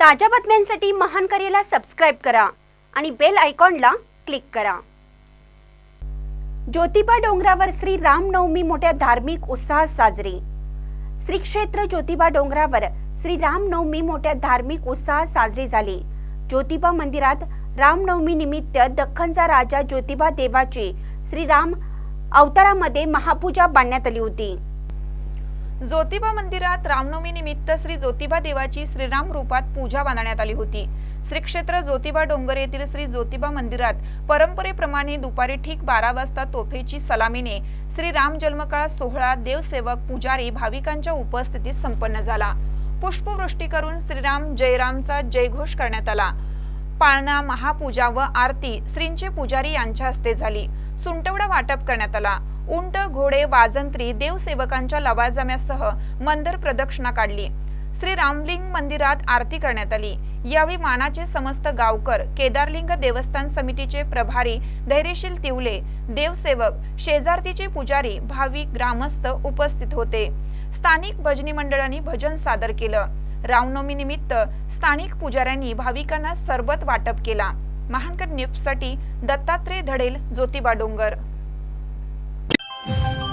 ताज्या बातम्यांसाठी महान करेला सबस्क्राईब करा आणि बेल आयकॉनला क्लिक करा. ज्योतिबा डोंगरावर श्री रामनवमी मोठ्या धार्मिक उत्साहात साजरी. श्री क्षेत्र ज्योतिबा डोंगरावर श्री रामनवमी मोठ्या धार्मिक उत्साहात साजरी झाली. ज्योतिबा मंदिरात रामनवमी निमित्त दख्खनचा राजा ज्योतिबा देवाची श्रीराम अवतारामध्ये महापूजा बांधण्यात आली होती. ज्योतिबा मंदिरात रामनवमी निमित्त श्री ज्योतिबा देवाची श्रीराम रूपात पूजा बांधण्यात आली होती. श्री क्षेत्र ज्योतिबा डोंगर येथील श्री ज्योतिबा मंदिरात परंपरेप्रमाणे दुपारी ठीक बारा वाजता तोफेची सलामीने श्री राम जन्मकाळ सोहळा देवसेवक पुजारी भाविकांच्या उपस्थितीत संपन्न झाला. पुष्पवृष्टी करून श्रीराम जयरामचा जयघोष करण्यात आला. पाळणा महापूजा व आरती श्रींचे पुजारी यांच्या हस्ते झाली. सुंटवडा वाटप करण्यात आला. उंट घोडे वाजंत्री देवसेवकांच्या लवाजम्यासह मंदिर प्रदक्षिणा काढली. श्री रामलिंग मंदिरात आरती करण्यात आली. यावेळी मानाचे समस्त गावकर केदारलिंग देवस्थान समितीचे प्रभारी धैर्यशील तिवले देवसेवक शेजारतीचे पुजारी भाविक ग्रामस्थ उपस्थित होते. स्थानिक भजनी मंडळांनी भजन सादर केलं. रामनवमी निमित्त स्थानिक पुजाऱ्यांनी भाविकांना सरबत वाटप केला. महानकर न्यूजसाठी दत्तात्रय धडेल ज्योतिबा डोंगर. Thank you.